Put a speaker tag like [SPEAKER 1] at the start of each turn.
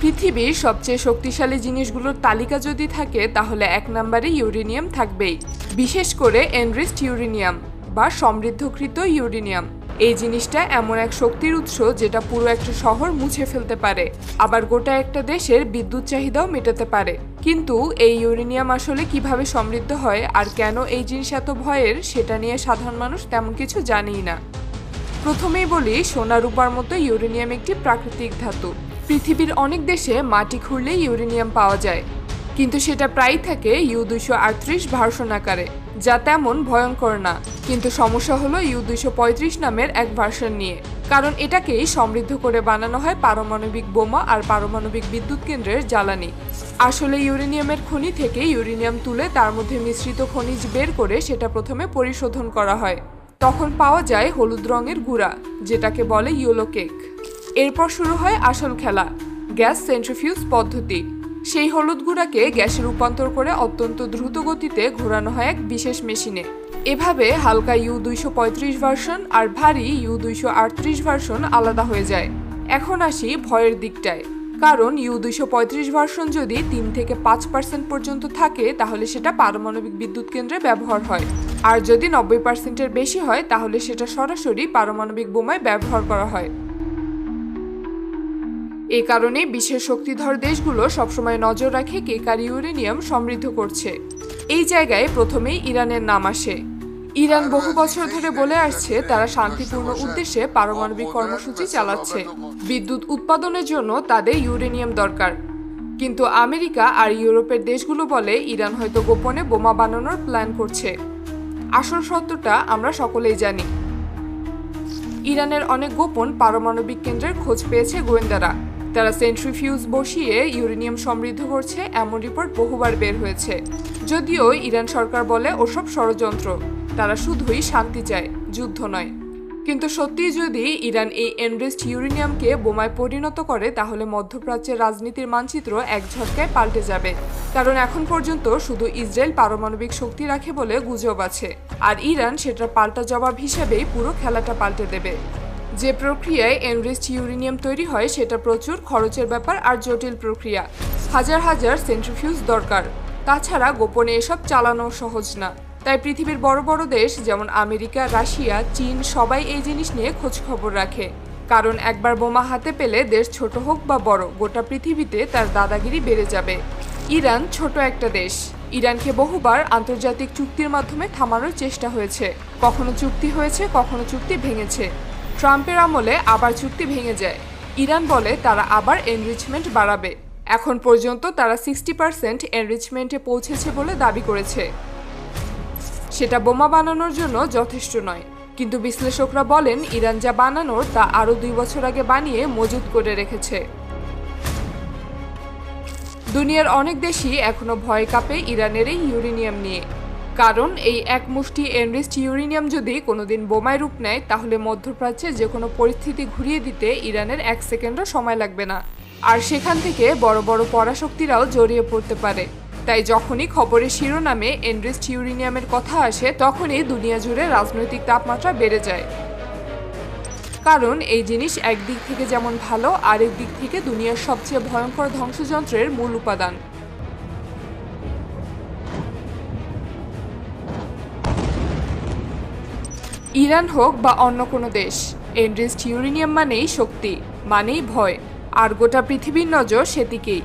[SPEAKER 1] পৃথিবীর সবচেয়ে শক্তিশালী জিনিসগুলোর তালিকা যদি থাকে, তাহলে এক নম্বরে ইউরেনিয়াম থাকবেই। বিশেষ করে এনরিস্ট ইউরেনিয়াম বা সমৃদ্ধকৃত ইউরেনিয়াম। এই জিনিসটা এমন এক শক্তির উৎস যেটা পুরো একটা শহর মুছে ফেলতে পারে। আবার গোটা একটা দেশের বিদ্যুৎ চাহিদাও মেটাতে পারে। কিন্তু এই ইউরেনিয়াম আসলে কীভাবে সমৃদ্ধ হয় আর কেন এই জিনিস এত ভয়ের, সেটা নিয়ে সাধারণ মানুষ তেমন কিছু জানেই না। প্রথমেই বলি, সোনা রূপার মতো ইউরেনিয়াম একটি প্রাকৃতিক ধাতু। পৃথিবীর অনেক দেশে মাটি খুঁড়লে ইউরেনিয়াম পাওয়া যায়। কিন্তু সেটা প্রায়ই থাকে ইউ দুইশো আটত্রিশ ভার্সন আকারে, যা তেমন ভয়ঙ্কর না। কিন্তু সমস্যা হলো ইউ দুইশো পঁয়ত্রিশ নামের এক ভার্সন নিয়ে। কারণ এটাকেই সমৃদ্ধ করে বানানো হয় পারমাণবিক বোমা আর পারমাণবিক বিদ্যুৎ কেন্দ্রের জ্বালানি। আসলে ইউরেনিয়ামের খনি থেকে ইউরেনিয়াম তুলে তার মধ্যে মিশ্রিত খনিজ বের করে সেটা প্রথমে পরিশোধন করা হয়। তখন পাওয়া যায় হলুদ রঙের গুঁড়া, যেটাকে বলে ইয়েলো কেক এরপর শুরু হয় আসল খেলা, গ্যাস সেন্ট্রিফিউজ পদ্ধতি। সেই হলুদ গুঁড়াকে গ্যাসে রূপান্তর করে অত্যন্ত দ্রুত গতিতে ঘোরানো হয় এক বিশেষ মেশিনে। এভাবে হালকা ইউ দুইশো পঁয়ত্রিশ ভার্সন আর ভারী ইউ দুইশো আটত্রিশ ভার্সন আলাদা হয়ে যায়। এখন আসি ভয়ের দিকটায়। কারণ ইউ দুইশো পঁয়ত্রিশ ভার্সন যদি তিন থেকে পাঁচ পার্সেন্ট পর্যন্ত থাকে, তাহলে সেটা পারমাণবিক বিদ্যুৎ কেন্দ্রে ব্যবহার হয়। আর যদি নব্বই পার্সেন্টের বেশি হয়, তাহলে সেটা সরাসরি পারমাণবিক বোমায় ব্যবহার করা হয়। এ কারণে বিশ্বের শক্তিধর দেশগুলো সবসময় নজর রাখে কে কার ইউরেনিয়াম সমৃদ্ধ করছে। এই জায়গায় প্রথমেই ইরানের নাম আসে। ইরান বহু বছর ধরে বলে আসছে, তারা শান্তিপূর্ণ উদ্দেশ্যে পারমাণবিক কর্মসূচি চালাচ্ছে। বিদ্যুৎ উৎপাদনের জন্য তাদের ইউরেনিয়াম দরকার। কিন্তু আমেরিকা আর ইউরোপের দেশগুলো বলে ইরান হয়তো গোপনে বোমা বানানোর প্ল্যান করছে। আসল সত্যটা আমরা সকলেই জানি। ইরানের অনেক গোপন পারমাণবিক কেন্দ্রের খোঁজ পেয়েছে গোয়েন্দারা। তারা সেন্ট্রিফিউজ বসিয়ে ইউরেনিয়াম সমৃদ্ধ করছে, এমন রিপোর্ট বহুবার বের হয়েছে। যদিও ইরান সরকার বলে ওসব ষড়যন্ত্র, তারা শুধুই শান্তি চায়, যুদ্ধ নয়। কিন্তু সত্যিই যদি ইরান এই এনরিস্ট ইউরেনিয়ামকে বোমায় পরিণত করে, তাহলে মধ্যপ্রাচ্যের রাজনীতির মানচিত্র এক ঝটকায় পাল্টে যাবে। কারণ এখন পর্যন্ত শুধু ইসরায়েল পারমাণবিক শক্তি রাখে বলে গুজব আছে, আর ইরান সেটার পাল্টা জবাব হিসেবেই পুরো খেলাটা পাল্টে দেবে। যে প্রক্রিয়ায় এনরিস্ট ইউরেনিয়াম তৈরি হয়, সেটা প্রচুর খরচের ব্যাপার আর জটিল প্রক্রিয়া। হাজার হাজার সেন্ট্রিফিউজ দরকার। তাছাড়া গোপনে এসব চালানো সহজ না। তাই পৃথিবীর বড় বড় দেশ, যেমন আমেরিকা, রাশিয়া, চীন, সবাই এই জিনিস নিয়ে খোঁজ খবর রাখে। কারণ একবার বোমা হাতে পেলে দেশ ছোট হোক বা বড়, গোটা পৃথিবীতে তার দাদাগিরি বেড়ে যাবে। ইরান ছোট একটা দেশ। ইরানকে বহুবার আন্তর্জাতিক চুক্তির মাধ্যমে থামানোর চেষ্টা হয়েছে। কখনো চুক্তি হয়েছে, কখনো চুক্তি ভেঙেছে। ট্রাম্পের আমলে আবার চুক্তি ভেঙে যায়। ইরান বলে তারা আবার এনরিচমেন্ট বাড়াবে। এখন পর্যন্ত তারা সিক্সটি পার্সেন্ট এনরিচমেন্টে পৌঁছেছে বলে দাবি করেছে। সেটা বোমা বানানোর জন্য যথেষ্ট নয়। কিন্তু বিশ্লেষকরা বলেন, ইরান যা বানানোর তা আরও দুই বছর আগে বানিয়ে মজুত করে রেখেছে। দুনিয়ার অনেক দেশই এখনও ভয় কাঁপে ইরানের এই ইউরেনিয়াম নিয়ে। কারণ এই এক মুষ্টি এনরিস্ট ইউরেনিয়াম যদি কোনোদিন বোমায় রূপ নেয়, তাহলে মধ্যপ্রাচ্যে যে কোনো পরিস্থিতি ঘুরিয়ে দিতে ইরানের এক সেকেন্ডও সময় লাগবে না। আর সেখান থেকে বড় বড় পরাশক্তিরাও জড়িয়ে পড়তে পারে। তাই যখনই খবরের শিরোনামে এনরিস্ট ইউরেনিয়ামের কথা আসে, তখনই দুনিয়া জুড়ে রাজনৈতিক তাপমাত্রা বেড়ে যায়। কারণ এই জিনিস একদিক থেকে যেমন ভালো, আরেক দিক থেকে দুনিয়ার সবচেয়ে ভয়ঙ্কর ধ্বংসযন্ত্রের মূল উপাদান। ইরান হোক বা অন্য কোনো দেশ এনরিস্ট ইউরেনিয়াম মানেই শক্তি, মানেই ভয়। আর গোটা পৃথিবীর নজর সেদিকেই।